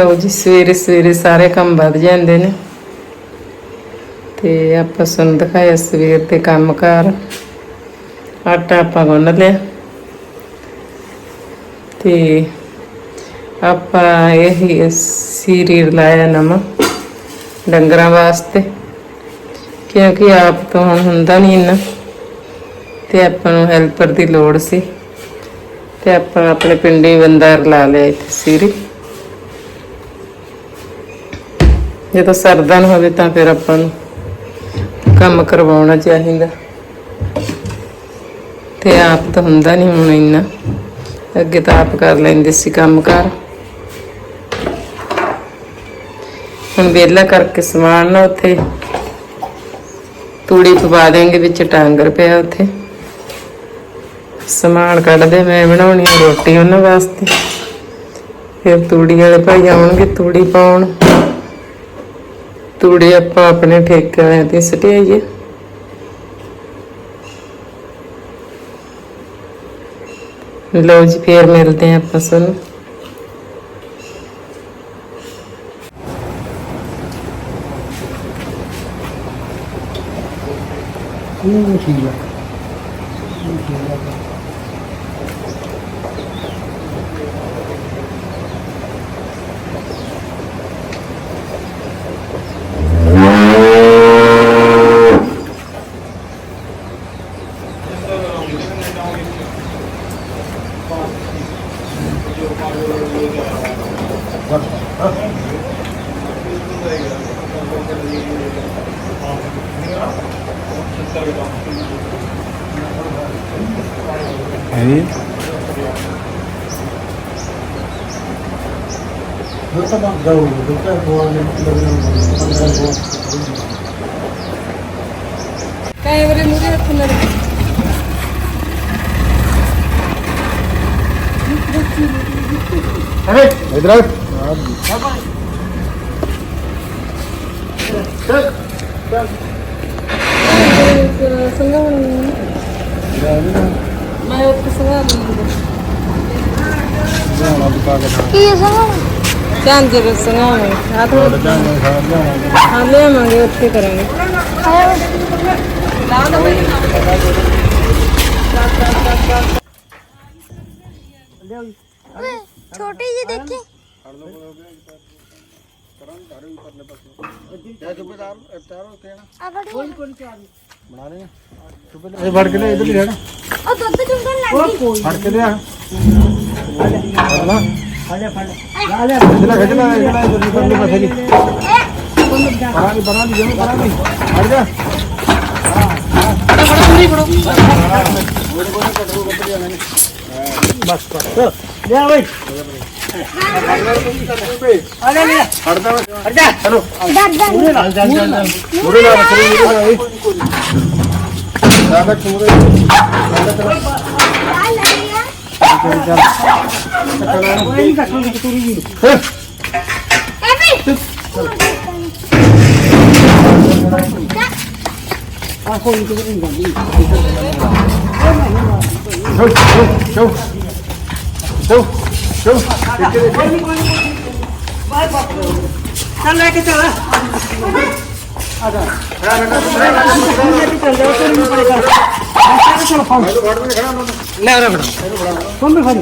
ਲਓ ਜੀ, ਸਵੇਰੇ ਸਵੇਰੇ ਸਾਰੇ ਕੰਮ ਵੱਧ ਜਾਂਦੇ ਨੇ। ਤੇ ਆਪਾਂ ਸੁਣ ਦਿਖਾਇਆ ਸਵੇਰ ਤੇ ਕੰਮ ਕਾਰ। ਆਟਾ ਆਪਾਂ ਗੁੰਨ ਲਿਆ। ਤੇ ਆਪਾਂ ਇਹ ਸੀਰੀਅਲ ਲਾਇਆ ਨਵਾਂ ਡੰਗਰਾਂ ਵਾਸਤੇ। ਕਿਉਂਕਿ ਆਪ ਤੋਂ ਹੁਣ ਹੁੰਦਾ ਨਹੀਂ ਇੰਨਾ। ਤੇ ਆਪਾਂ ਨੂੰ ਹੈਲਪਰ ਦੀ ਲੋੜ ਸੀ। ਤੇ ਆਪਾਂ ਆਪਣੇ ਪਿੰਡੀ ਬੰਦਾ ਲਾ ਲਿਆ ਇੱਥੇ ਸੀਰੀ। ਜੇ ਤਾਂ ਸਰਦਾ ਨਾ ਹੋਵੇ ਤਾਂ ਫਿਰ ਆਪਾਂ ਨੂੰ ਕੰਮ ਕਰਵਾਉਣਾ ਚਾਹੀਦਾ। ਤੇ ਆਪ ਤਾਂ ਹੁੰਦਾ ਨਹੀਂ ਹੁਣ ਇੰਨਾ। ਅੱਗੇ ਤਾਂ ਆਪ ਕਰ ਲੈਂਦੇ ਸੀ ਕੰਮ ਕਾਰ ਹੁਣ ਵਿਹਲਾ ਕਰਕੇ ਸਮਾਨ ਨਾ ਉੱਥੇ। ਤੂੜੀ ਪਵਾ ਦੇਂਗੇ ਵਿੱਚ ਟਾਂਗਰ ਪਿਆ ਉੱਥੇ। ਸਮਾਨ ਕੱਢਦੇ ਮੈਂ ਬਣਾਉਣੀ ਰੋਟੀ ਉਹਨਾਂ ਵਾਸਤੇ। ਫਿਰ ਤੂੜੀ ਵਾਲੇ ਭਾਈ ਆਉਣਗੇ ਤੂੜੀ ਪਾਉਣ। ਤੂੜੀ ਆਪਾਂ ਆਪਣੇ ਠੇਕੇ ਤੇ ਸਟਿਆਈਏ। ਲਓ ਜੀ, ਫੇਰ ਮਿਲਦੇ ਆਂ ਆਪਾਂ ਸਾਨੂੰ ਉਹ ਠੀਕ ਹੈ ਉਹ ਤਾਂ ਬਾਤ ਜਾਊ ਲੱਗਣਾ ਕੈਮਰੇ ਮੂਰੇ ਹੱਥ ਨਾਲ ਅਰੇ ਇਧਰ ਆ ਕੀ ਥੋੜਾ ਹਾਂ ਲਿਆਵਾਂਗੇ ਉੱਥੇ ਕਰਾਂਗੇ ਓਏ ਛੋਟੀ ਜੀ ਦੇਖੀ ਅਗੜੀ ਬਣਾ ਰਹੇ ਆ ਇਹ ਫੜ ਕੇ ਲੈ ਇਧਰ ਹੀ ਰਹਿਣਾ ਉਹ ਦੁੱਧ ਚੁੰਗਣ ਲੱਗ ਗਈ ਫੜ ਕੇ ਲਿਆ ਫੜ ਲਾ ਖਿੱਚ ਲੈ ਖਿੱਚ ਲੈ ਖਿੱਚ ਲੈ ਚਲੋ ਚਲੋ ਕੋਈ ਨਹੀਂ ਕੋਈ ਨਹੀਂ ਬਾਹਰ ਬਾਪੂ ਚੱਲ ਲੈ ਕੇ ਚੱਲ। ਆ ਜਾ ਰਾ ਰਾ ਰਾ ਰਾ ਚੱਲ ਜਾ ਤੇਰੇ ਨੂੰ ਪਰੇ ਕਰ ਚੱਲ ਚਲੋ ਫੜ ਲੈ ਫੜ ਲੈ ਫੜ। ਕੋਣ ਵੀ ਫੜ।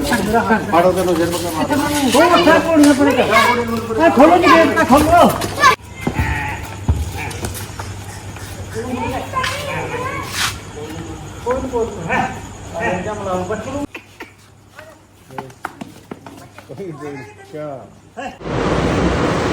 ਫੜੋ ਤੈਨੂੰ ਜੇਬ ਕਾ ਮਾਰ ਦੋ ਮੱਥਾ ਕੋਣ ਨਾ ਪਰੇ ਕਰ। ਆ ਖੋਲੋ ਜੀ ਗੇਟ ਤਾਂ ਖੋਲੋ। ਕੋਣ ਕੋਣ ਹੈ ਇਹ ਜਮਲਾ ਬੱਚੂ Good job.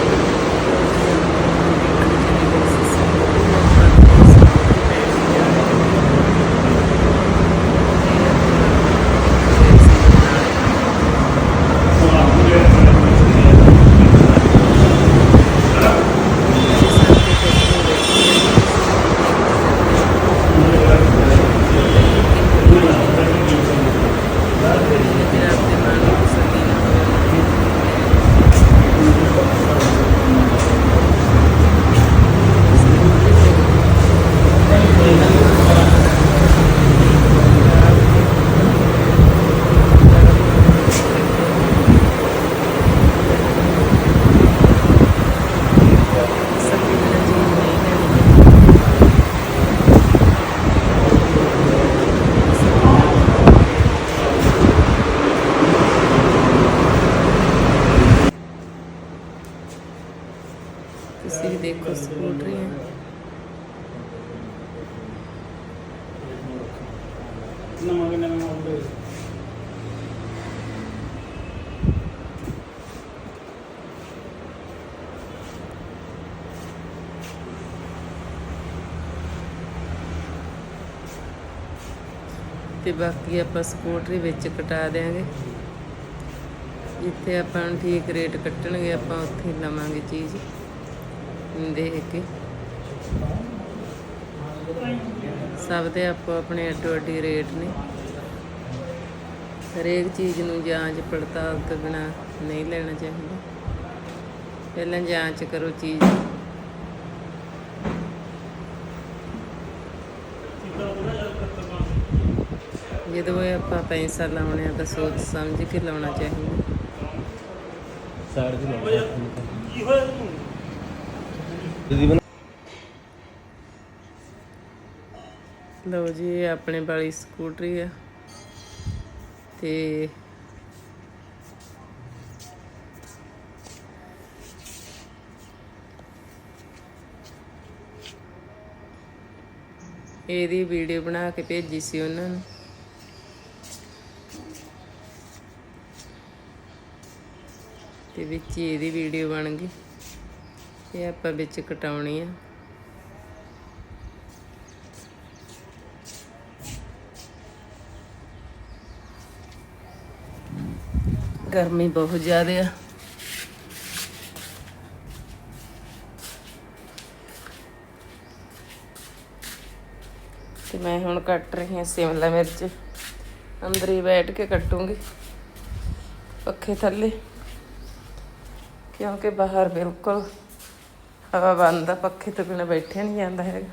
ਤੇ ਬਾਕੀ ਆਪਾਂ ਸਕੂਟਰੀ ਵਿੱਚ ਕਟਾ ਦੇਾਂਗੇ ਜਿੱਥੇ ਆਪਾਂ ਨੂੰ ਠੀਕ ਰੇਟ ਕੱਟਣਗੇ, ਆਪਾਂ ਉੱਥੇ ਲਵਾਂਗੇ ਚੀਜ਼। ਦੇਖ ਕੇ। ਸਭ ਦੇ ਆਪੋ ਆਪਣੇ ਅੱਡੋ ਅੱਡੀ ਰੇਟ ਨੇ। ਹਰੇਕ ਚੀਜ਼ ਨੂੰ ਜਾਂਚ ਪੜਤਾਲ ਤੋਂ ਬਿਨਾ ਨਹੀਂ ਲੈਣਾ ਚਾਹੀਦਾ। ਪਹਿਲਾਂ ਜਾਂਚ ਕਰੋ ਚੀਜ਼। ਜਦੋਂ ਇਹ ਆਪਾਂ ਪੈਸਾ ਲਾਉਣੇ ਆ ਤਾਂ ਸੋਚ ਸਮਝ ਕੇ ਲਾਉਣਾ ਚਾਹੀਦਾ। ਸਾਈਡ ਤੇ ਕੀ ਹੋਇਆ ਤੂੰ ਤਕਰੀਬਨ ਲਓ ਜੀ ਇਹ ਆਪਣੇ ਵਾਲੀ ਸਕੂਟਰੀ ਆ। ਤੇ ਇਹਦੀ ਵੀਡੀਓ ਬਣਾ ਕੇ ਭੇਜੀ ਸੀ ਉਹਨਾਂ ਨੂੰ। ਤੇ ਵਿੱਚ ਹੀ ਇਹਦੀ ਵੀਡੀਓ ਬਣ ਗਈ ਇਹ ਆਪਾਂ ਵਿੱਚ ਕਟਾਉਣੀ ਆ। ਗਰਮੀ ਬਹੁਤ ਜ਼ਿਆਦਾ ਆ। ਤੇ ਮੈਂ ਹੁਣ ਕੱਟ ਰਹੀ ਹਾਂ ਸਿਮਲਾ ਮਿਰਚ। ਅੰਦਰ ਹੀ ਬੈਠ ਕੇ ਕੱਟੂੰਗੀ। ਪੱਖੇ ਥੱਲੇ। ਕਿਉਂਕਿ ਬਾਹਰ ਬਿਲਕੁਲ ਹਵਾ ਬੰਦ ਆ, ਪੱਖੇ ਤੋਂ ਬਿਨਾਂ ਬੈਠਿਆ ਨਹੀਂ ਜਾਂਦਾ ਹੈਗਾ।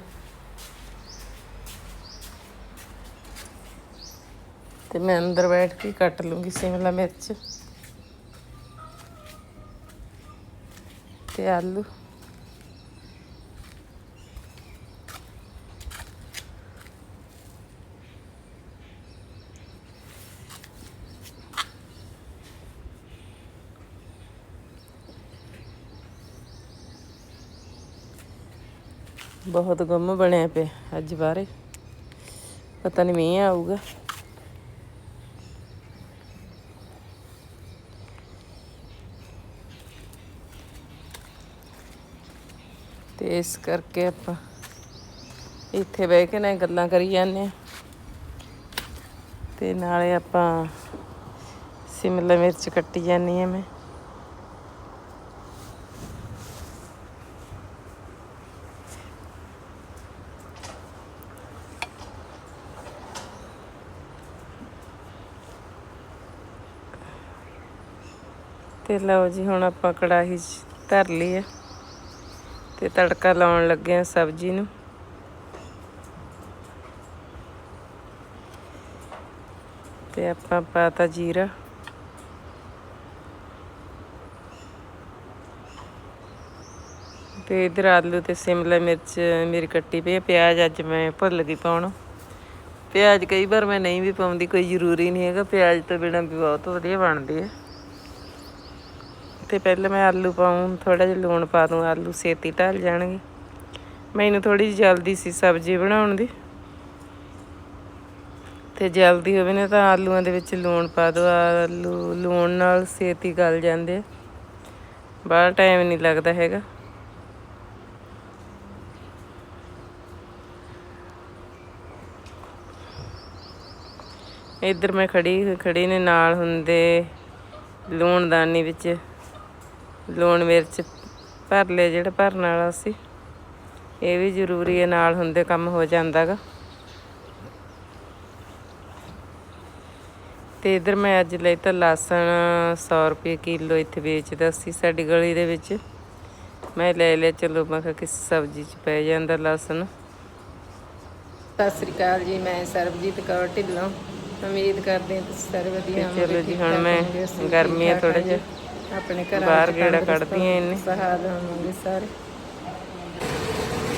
ਤੇ ਮੈਂ ਅੰਦਰ ਬੈਠ ਕੇ ਕੱਟ ਲੂੰਗੀ ਸਿਮਲਾ ਮਿਰਚ ਤੇ ਆਲੂ। ਬਹੁਤ ਗੁੰਮ ਬਣਿਆ ਪਿਆ ਅੱਜ ਬਾਰੇ ਪਤਾ ਨਹੀਂ ਮੀਂਹ ਆਊਗਾ। ਤੇ ਇਸ ਕਰਕੇ ਆਪਾਂ ਇੱਥੇ ਬਹਿ ਕੇ ਨਾ ਗੱਲਾਂ ਕਰੀ ਜਾਂਦੇ ਆ ਤੇ ਨਾਲੇ ਆਪਾਂ ਸਿਮਲਾ ਮਿਰਚ ਕੱਟੀ ਜਾਂਦੀ ਆ ਮੈਂ। ਤੇ ਲਓ ਜੀ, ਹੁਣ ਆਪਾਂ ਕੜਾਹੀ 'ਚ ਧਰ ਲਈ ਹੈ ਤੇ ਤੜਕਾ ਲਾਉਣ ਲੱਗੇ ਆ ਸਬਜ਼ੀ ਨੂੰ। ਤੇ ਆਪਾਂ ਪਾਤਾ ਜੀਰਾ। ਤੇ ਇਧਰ ਆਲੂ ਤੇ ਸ਼ਿਮਲਾ ਮਿਰਚ, ਮੇਰੀ ਕੱਟੀ ਪਈ ਆ, ਪਿਆਜ਼ ਅੱਜ ਮੈਂ ਭੁੱਲ ਗਈ ਪਾਉਣਾ। ਪਿਆਜ਼ ਕਈ ਵਾਰ ਮੈਂ ਨਹੀਂ ਵੀ ਪਾਉਂਦੀ, ਕੋਈ ਜ਼ਰੂਰੀ ਨਹੀਂ ਹੈਗਾ, ਪਿਆਜ਼ ਤੋਂ ਬਿਨਾਂ ਵੀ ਬਹੁਤ ਵਧੀਆ ਬਣਦੀ ਹੈ ਤੇ ਪਹਿਲਾਂ ਮੈਂ ਆਲੂ ਪਾਉਂ ਥੋੜਾ ਜਿਹਾ ਲੂਣ ਪਾ ਦੂੰ, ਆਲੂ ਸੇਤੀ ਢਲ ਜਾਣਗੇ। ਮੈਨੂੰ ਥੋੜੀ ਜਿਹੀ ਜਲਦੀ ਸੀ ਸਬਜ਼ੀ ਬਣਾਉਣ ਦੀ। ਤੇ ਜਲਦੀ ਹੋਵੇ ਨਾ ਤਾਂ ਆਲੂਆਂ ਦੇ ਵਿੱਚ ਲੂਣ ਪਾ ਦਿਓ ਆਲੂ ਲੂਣ ਨਾਲ ਸੇਤੀ ਗਲ ਜਾਂਦੇ ਆ। ਬਾਹਰ ਟਾਈਮ ਨਹੀਂ ਲੱਗਦਾ ਹੈਗਾ। ਇੱਧਰ ਮੈਂ ਖੜੀ ਖੜੀ ਨੇ ਨਾਲ ਹੁੰਦੇ ਲੂਣਦਾਨੀ ਵਿੱਚ। ਲੂਣ ਮਿਰਚ ਭਰ ਲਏ ਜਿਹੜਾ ਭਰਨ ਵਾਲਾ ਸੀ। ਇਹ ਵੀ ਜ਼ਰੂਰੀ ਹੈ ਨਾਲ ਹੁੰਦੇ ਕੰਮ ਹੋ ਜਾਂਦਾਗਾ। ਤੇ ਇਧਰ ਮੈਂ ਅੱਜ ਲਈ ਤਾਂ ਲਸਣ 100 ਰੁਪਏ ਕਿਲੋ ਇੱਥੇ ਵੇਚਦਾ ਸੀ ਸਾਡੀ ਗਲੀ ਦੇ ਵਿੱਚ। ਮੈਂ ਲੈ ਲਿਆ ਚਲੋ ਮੈਂ ਕਿਹਾ ਕਿਸ ਸਬਜ਼ੀ 'ਚ ਪੈ ਜਾਂਦਾ ਲਸਣ। ਸਤਿ ਸ੍ਰੀ ਅਕਾਲ ਜੀ ਮੈਂ ਸਰਬਜੀਤ ਕੌਰ ਢਿੱਲੋਂ। ਉਮੀਦ ਕਰਦੇ ਹਾਂ ਤੁਸੀਂ ਸਾਰੇ ਵਧੀਆ ਚਲੋ ਜੀ, ਹੁਣ ਮੈਂ ਗਰਮੀ ਆ ਥੋੜ੍ਹਾ ਜਿਹਾ। ਆਪਣੇ ਘਰਾਂ ਬਾਹਰ ਗੇੜਾ ਕੱਢਦੀਆਂ ਇਹਨੇ। ਸਹਾਦ ਹੋਵਾਂਗੇ ਸਾਰੇ।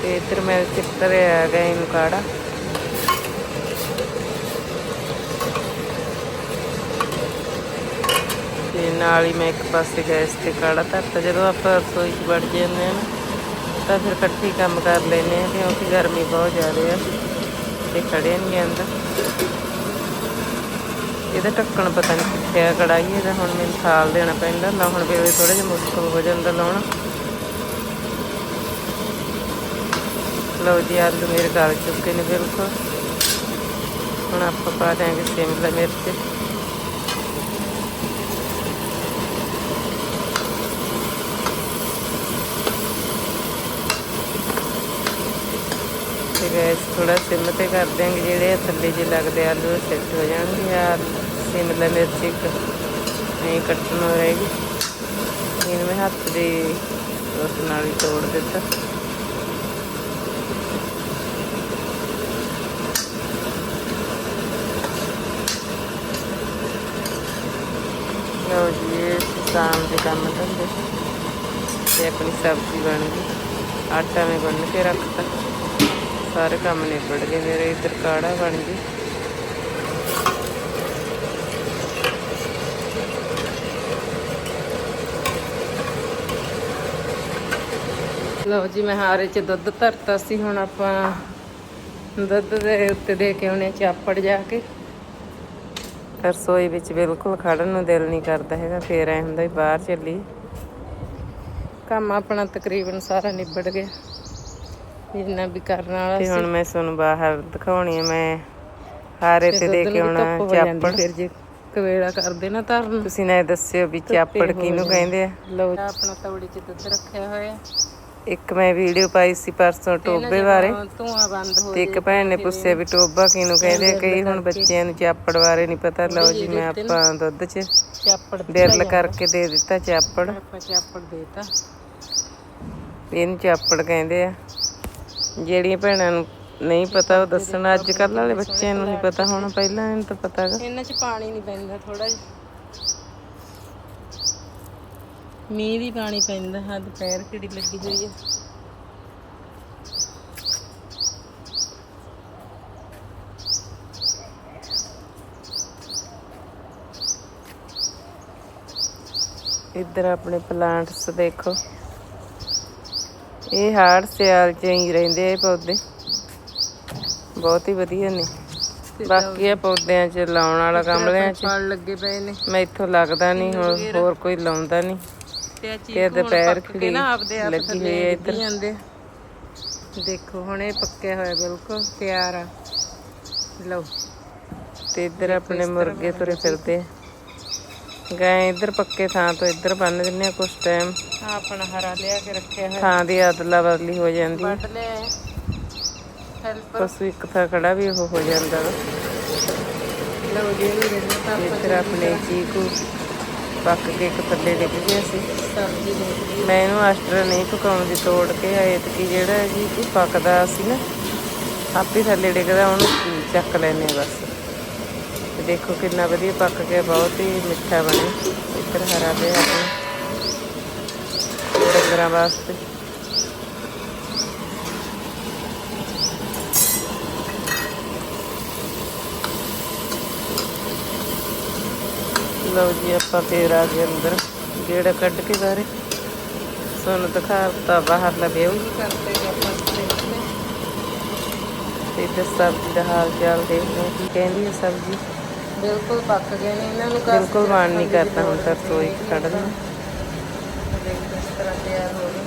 ਤੇ ਇੱਧਰ ਮੇਰੇ ਚਿੱਤਰ ਆ ਗਿਆ ਇਹਨੂੰ ਕਾੜਾ। ਤੇ ਨਾਲ ਹੀ ਮੈਂ ਇੱਕ ਪਾਸੇ ਗੈਸ ਤੇ ਕਾੜਾ ਧਰਤਾ। ਜਦੋਂ ਆਪਾਂ ਰਸੋਈ 'ਚ ਵੜ ਜਾਂਦੇ ਨਾ ਤਾਂ ਫਿਰ ਇਕੱਠੀ ਕੰਮ ਕਰ ਲੈਨੇ ਆ ਕਿਉਂਕਿ ਗਰਮੀ ਬਹੁਤ ਜ਼ਿਆਦਾ ਆ। ਤੇ ਖੜੇ ਨਹੀਂ ਜਾਂਦਾ ਇਹਦਾ ਢੱਕਣ ਪਤਾ ਨਹੀਂ ਕਿੱਥੇ ਆ ਕੜਾਈ ਇਹਦਾ ਹੁਣ ਮੈਨੂੰ ਥਾਲ ਦੇਣਾ ਪੈਂਦਾ ਲਾਉਣ ਵੇਲੇ ਥੋੜਾ ਜਿਹਾ ਮੁਸ਼ਕਲ ਹੋ ਜਾਂਦਾ ਲਾਉਣਾ। ਲਓ ਜੀ, ਆਲੂ ਮੇਰੇ ਗਲ ਚੁੱਕੇ ਨੇ ਬਿਲਕੁਲ। ਹੁਣ ਆਪਾਂ ਪਾ ਦਿਆਂਗੇ ਸ਼ਿਮਲਾ ਮਿਰਚ। ਤੇ ਗੈਸ ਥੋੜਾ ਸਿਮ ਤੇ ਕਰ ਦਿਆਂਗੇ, ਜਿਹੜੇ ਆ ਥੱਲੇ ਜੇ ਲੱਗਦੇ ਆਲੂ ਸਿੱਟ ਹੋ ਜਾਣਗੇ। ਆ ਸ਼ਿਮਲਾ ਮਿਰਚ ਇੱਕ ਨਹੀਂ ਕੱਟਣ ਨੂੰ ਰਹੇਗੀ ਇਹਨੂੰ ਮੈਂ ਹੱਥ ਦੇ ਉਸ ਨਾਲ ਹੀ ਤੋੜ ਦਿੱਤਾ। ਲਓ ਜੀ ਸ਼ਾਮ ਦੇ ਕੰਮ ਧੰਦੇ। ਤੇ ਆਪਣੀ ਸਬਜ਼ੀ ਬਣ ਗਈ। ਆਟਾ ਮੈਂ ਗੁੰਨ ਕੇ ਰੱਖਤਾ। ਸਾਰੇ ਕੰਮ ਨਿਬੜ ਗਏ। ਮੇਰੇ ਇੱਧਰ ਕਾੜਾ ਬਣ ਗਈ ਲਓ ਜੀ ਮੈਂ ਹਾਰੇ 'ਚ ਦੁੱਧ ਧਰਤਾ ਸੀ ਹੁਣ ਆਪਾਂ ਦੁੱਧ ਦੇ ਉੱਤੇ ਦੇ ਕੇ ਆਉਣੇ ਚਾਪੜ ਜਾ ਕੇ। ਰਸੋਈ ਵਿੱਚ ਬਿਲਕੁਲ ਖੜਨ ਨੂੰ ਦਿਲ ਨਹੀਂ ਕਰਦਾ ਹੈਗਾ ਫੇਰ ਐ ਹੁੰਦਾ ਵੀ ਬਾਹਰ ਚੱਲੀ ਕੰਮ ਆਪਣਾ ਤਕਰੀਬਨ ਸਾਰਾ ਨਿਬੜ ਗਿਆ। ਜਿੰਨਾ ਵੀ ਕਰਨ ਵਾਲਾ ਸੀ ਹੁਣ ਮੈਂ ਤੁਹਾਨੂੰ ਬਾਹਰ ਦਿਖਾਉਣੀ ਹੈ ਮੈਂ ਹਾਰੇ ਤੇ ਦੇ ਕੇ ਆਉਣਾ ਚਾਪੜ। ਫਿਰ ਜੇ ਕਵੇੜਾ ਕਰਦੇ ਨਾ ਧਰਨ। ਤੁਸੀਂ ਨਾ ਦੱਸਿਓ ਵੀ ਚਾਪੜ ਕਿਹਨੂੰ ਕਹਿੰਦੇ ਆ। ਲਓ ਆਪਣਾ ਤਵੜੀ 'ਚ ਦੁੱਧ ਰੱਖਿਆ ਹੋਇਆ। ਇੱਕ ਮੈਂ ਵੀਡੀਓ ਪਾਈ ਸੀ ਪਰਸੋਂ ਟੋਬੇ ਬਾਰੇ। ਧੂਆਂ ਬੰਦ ਹੋ ਤੇ ਇੱਕ ਭੈਣ ਨੇ ਪੁੱਛਿਆ ਵੀ ਟੋਬਾ ਕਿਹਨੂੰ ਕਹਿੰਦੇ ਆ ਕਈ ਹੁਣ ਬੱਚਿਆਂ ਨੂੰ ਚਾਪੜ ਬਾਰੇ ਨਹੀਂ ਪਤਾ। ਲਓ ਜੀ ਮੈਂ ਆਪਾਂ ਦੁੱਧ 'ਚ ਚਾਪੜ ਬਿਰਲ ਕਰਕੇ ਦੇ ਦਿੱਤਾ ਚਾਪੜ। ਆਪਾਂ ਚਾਪੜ ਦੇਤਾ। ਇਹਨੂੰ ਚਾਪੜ ਕਹਿੰਦੇ ਆ। ਜਿਹੜੀਆਂ ਭੈਣਾਂ ਨੂੰ ਨਹੀਂ ਪਤਾ ਉਹ ਦੱਸਣ। ਅੱਜ ਕੱਲ੍ਹ ਵਾਲੇ ਬੱਚਿਆਂ ਨੂੰ ਨਹੀਂ ਪਤਾ ਹੁਣ ਪਹਿਲਾਂ ਇਹਨੂੰ ਤਾਂ ਪਤਾ ਹੈਗਾ ਇਹਨਾਂ 'ਚ ਪਾਣੀ ਨਹੀਂ ਪੈਂਦਾ ਥੋੜਾ ਜਿਹਾ। ਮੀਂਹ ਦੀ ਪਾਣੀ ਪੈਂਦਾ ਹਾਂ ਦੁਪਹਿਰ ਕਿਹੜੀ ਲੱਗੀ ਹੋਈ ਹੈ ਇੱਧਰ ਆਪਣੇ ਪਲਾਂਟਸ ਦੇਖੋ। ਇਹ ਹਾੜ ਸਿਆਲ ਚ ਹੀ ਰਹਿੰਦੇ ਆ ਇਹ ਪੌਦੇ। ਬਹੁਤ ਹੀ ਵਧੀਆ ਨੇ। ਬਾਕੀ ਆ ਪੌਦਿਆਂ ਚ ਲਾਉਣ ਵਾਲਾ ਗਮਲਿਆਂ ਚ ਫਲ ਲੱਗੇ ਪਏ ਨੇ। ਮੈਂ ਇੱਥੋਂ ਲੱਗਦਾ ਨਹੀਂ ਹੋਰ ਹੋਰ ਕੋਈ ਲਾਉਂਦਾ ਨਹੀਂ। ਤੇ ਦੁਪਹਿਰ ਖੜੀ ਲੱਗੀ ਹੋਈ ਹੈ ਇੱਧਰ। ਜਾਂਦੇ। ਦੇਖੋ ਹੁਣ ਇਹ ਪੱਕਿਆ ਹੋਇਆ ਬਿਲਕੁਲ ਤਿਆਰ ਆ। ਲਓ। ਤੇ ਇੱਧਰ ਆਪਣੇ ਮੁਰਗੇ ਤੁਰੇ ਫਿਰਦੇ ਆ। ਗਏ ਇੱਧਰ ਪੱਕੇ ਥਾਂ ਤੋਂ ਇੱਧਰ ਬੰਨ ਦਿੰਨੇ ਆ ਕੁਛ ਟਾਈਮ ਆਪਣਾ ਹਰਾ ਲਿਆ ਕੇ ਰੱਖਿਆ ਹੋਇਆ। ਥਾਂ ਦੀ ਅਦਲਾ ਬਦਲੀ ਹੋ ਜਾਂਦੀ ਹੈ। ਹੈਲਪਰ ਪਸ਼ੂ ਇੱਕ ਥਾਂ ਖੜਾ ਵੀ ਉਹ ਹੋ ਜਾਂਦਾ ਵਾ। ਲਓ ਜੀ ਇੱਧਰ ਆਪਣੇ ਚੀਕੂ। ਪੱਕ ਕੇ ਇੱਕ ਥੱਲੇ ਡਿੱਗ ਗਿਆ ਸੀ। ਮੈਂ ਇਹਨੂੰ ਆਸਟਰ ਨਹੀਂ ਪਕਾਉਣ ਦੀ ਤੋੜ ਕੇ ਆਏ ਕਿ ਜਿਹੜਾ ਜੀ ਕੋਈ ਪੱਕਦਾ ਸੀ ਨਾ, ਆਪੇ ਥੱਲੇ ਡਿੱਗਦਾ, ਉਹਨੂੰ ਚੱਕ ਲੈਨੇ ਆ ਬਸ। ਤੇ ਦੇਖੋ ਕਿੰਨਾ ਵਧੀਆ ਪੱਕ ਗਿਆ, ਬਹੁਤ ਹੀ ਮਿੱਠਾ ਬਣਿਆ ਇੱਧਰ ਹਰਾ ਪਿਆ ਆਪਣੇ ਡੰਗਰਾਂ ਵਾਸਤੇ। ਲਓ ਜੀ ਆਪਾਂ ਫੇਰ ਆ ਗਏ ਅੰਦਰ। ਗੇੜਾ ਕੱਢ ਕੇ ਬਾਰੇ ਸਾਨੂੰ ਦਿਖਾਤਾ ਬਾਹਰਲਾ ਵਿਊ। ਕਰਦੇ ਜੀ ਆਪਾਂ ਦੇਖਦੇ ਤੇ ਇੱਧਰ ਸਬਜ਼ੀ ਦਾ ਹਾਲ ਚਾਲ ਦੇਖ ਲਓ। ਕੀ ਕਹਿੰਦੀ ਹੈ ਸਬਜ਼ੀ? ਬਿਲਕੁਲ ਪੱਕ ਗਏ ਨੇ ਇਹਨਾਂ ਨੂੰ ਬਿਲਕੁਲ ਮਨ ਨਹੀਂ ਕਰਦਾ ਹੁਣ ਤਾਂ ਰਸੋਈ 'ਚ ਹੋ ਗਈ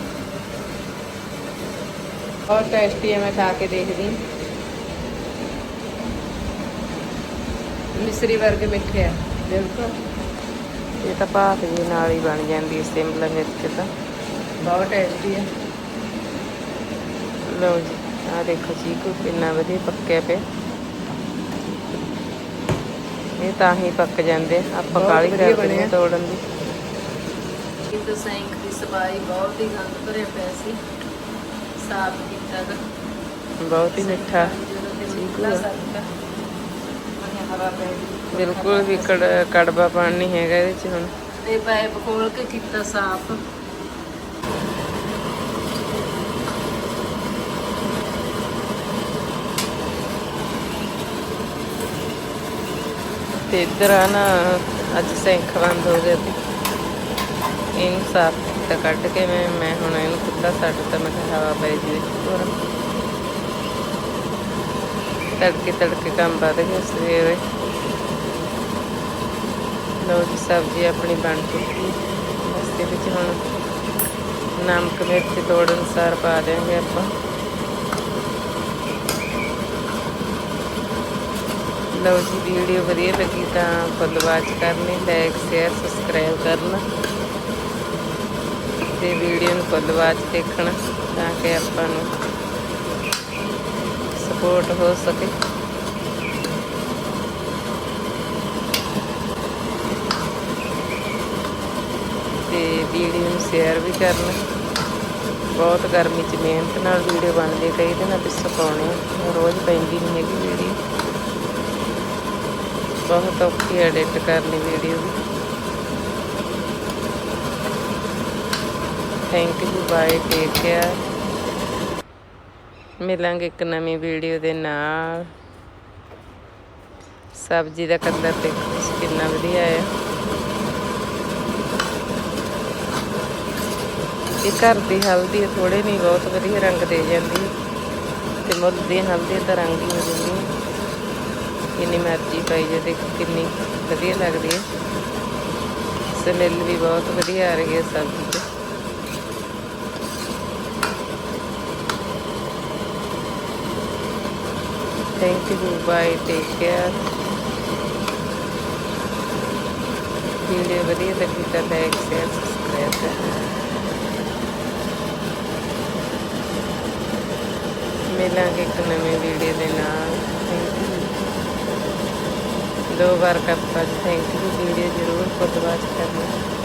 ਬਹੁਤ ਟੇਸਟੀ ਹੈ ਮੈਂ ਖਾ ਕੇ ਦੇਖਦੀ ਹਾਂ। ਮਿਸਰੀ ਵਰਗੇ ਮਿੱਠੇ ਆ। ਬਿਲਕੁਲ। ਇਹ ਤਾਂ ਭਾਤ ਜੀ ਨਾਲ ਹੀ ਬਣ ਜਾਂਦੀ ਹੈ ਸਿਮਲਾ ਮਿਰਚ ਤਾਂ। ਬਹੁਤ ਟੇਸਟੀ ਹੈ। ਲਓ ਜੀ ਆ ਦੇਖੋ ਚੀਕੂ ਕਿੰਨਾ ਵਧੀਆ ਪੱਕਿਆ ਪਿਆ। ਇਹ ਤਾਂ ਹੀ ਪੱਕ ਜਾਂਦੇ। ਆਪਾਂ ਕਾਲੀ ਕਰਦੇ ਨੇ ਤੋੜਨ ਦੀ। ਇਹ ਤਾਂ ਸੈਂਕ ਦੀ ਸਫ਼ਾਈ ਬਹੁਤ ਹੀ ਗੰਦ ਭਰਿਆ ਪਿਆ ਸੀ। ਸਾਫ਼ ਕੀਤਾ ਬਹੁਤ ਹੀ ਮਿੱਠਾ। ਚੀਕੂ ਆ। ਬਿਲਕੁਲ ਵੀ ਕੜ- ਕੜਵਾ ਪਾਣੀ ਨਹੀਂ ਹੈਗਾ ਇਹਦੇ ਚ ਹੁਣ। ਤੇ ਪਾਈਪ ਖੋਲ ਕੇ ਕੀਤਾ ਸਾਫ਼। ਤੇ ਇੱਧਰ ਆ ਨਾ ਅੱਜ ਸਿੰਕ ਬੰਦ ਹੋ ਗਿਆ ਤੇ ਇਹਨੂੰ ਸਾਫ਼ ਤਾਂ ਕੱਢ ਕੇ ਮੈਂ ਮੈਂ ਹੁਣ ਇਹਨੂੰ ਖੁੱਲਾ ਛੱਡ ਤਾ ਮੈਂ ਕਿਹਾ ਹਵਾ ਪੈ ਜੀ ਹੋਰ ਤੜਕੇ ਤੜਕੇ ਕੰਮ ਵੱਧ ਗਿਆ ਸਵੇਰੇ। ਲਓ ਜੀ, ਸਬਜ਼ੀ ਆਪਣੀ ਬਣ ਚੁੱਕੀ ਬਸ ਇਹਦੇ ਵਿੱਚ ਹੁਣ ਨਮਕ, ਮਿਰਚ ਲੋੜ ਅਨੁਸਾਰ ਪਾ ਦੇਵਾਂਗੇ ਆਪਾਂ। ਲਓ ਜੀ, ਵੀਡੀਓ ਵਧੀਆ ਲੱਗੀ ਤਾਂ ਫੁੱਲ ਵਾਚ ਕਰਨੀ ਲਾਈਕ ਸ਼ੇਅਰ ਸਬਸਕ੍ਰਾਈਬ ਕਰਨਾ ਤੇ ਵੀਡੀਓ ਨੂੰ ਫੁੱਲ ਵਾਚ ਦੇਖਣਾ ਤਾਂ ਕਿ ਆਪਾਂ ਨੂੰ ਸਪੋਰਟ ਹੋ ਸਕੇ। ਤੇ ਵੀਡੀਓ ਨੂੰ ਸ਼ੇਅਰ ਵੀ ਕਰਨ। ਬਹੁਤ ਗਰਮੀ 'ਚ ਮਿਹਨਤ ਨਾਲ ਵੀਡੀਓ ਬਣਦੀ ਕਈ ਦਿਨਾਂ ਪਿੱਛੋਂ ਪਾਉਣੇ ਰੋਜ਼ ਪੈਂਦੀ ਨਹੀਂ ਹੈਗੀ ਵੀਡੀਓ। ਬਹੁਤ ਔਖੀ ਐਡਿਟ ਕਰਨੀ video thank you bye take care ਮਿਲਾਂਗੇ ਇੱਕ ਨਵੀਂ ਵੀਡੀਓ ਦੇ ਨਾਲ। ਸਬਜ਼ੀ ਦਾ ਕਲਰ ਦੇਖੋ ਕਿੰਨਾ ਵਧੀਆ ਹੈ ਇਹ ਘਰ ਦੀ ਹਲਦੀ ਥੋੜੇ ਨਹੀਂ ਬਹੁਤ ਵਧੀਆ ਰੰਗ ਦੇ ਜਾਂਦੀ। ਤੇ ਮੁੱਲ ਦੀ ਹਲਦੀ ਦਾ ਰੰਗ ਹੀ ਹੋ ਜਾਂਦੀ। ਹੈ ਮਰਜ਼ੀ ਪਾਈ ਜੇ ਦੇਖੋ ਕਿੰਨੀ ਵਧੀਆ ਲੱਗਦੀ ਹੈ। ਸਮੈਲ ਵੀ ਬਹੁਤ ਵਧੀਆ ਆ ਰਹੀ ਹੈ ਸਬਜ਼ੀ ਦੀ। Thank you bye take care video ਵਧੀਆ ਲੱਗੀ ਤਾਂ ਲਾਈਕ ਸ਼ੇਅਰ ਸਬਸਕ੍ਰਾਈਬ ਕਰਨਾ। ਮਿਲਾਂਗੇ ਇੱਕ ਨਵੀਂ ਵੀਡੀਓ ਦੇ ਨਾਲ। ਥੈਂਕ ਯੂ ਦੋ ਵਾਰ ਕਰਤਾ ਥੈਂਕ ਯੂ ਵੀਡੀਓ ਜ਼ਰੂਰ ਫੁੱਲ ਵਾਚ ਕਰਨਾ।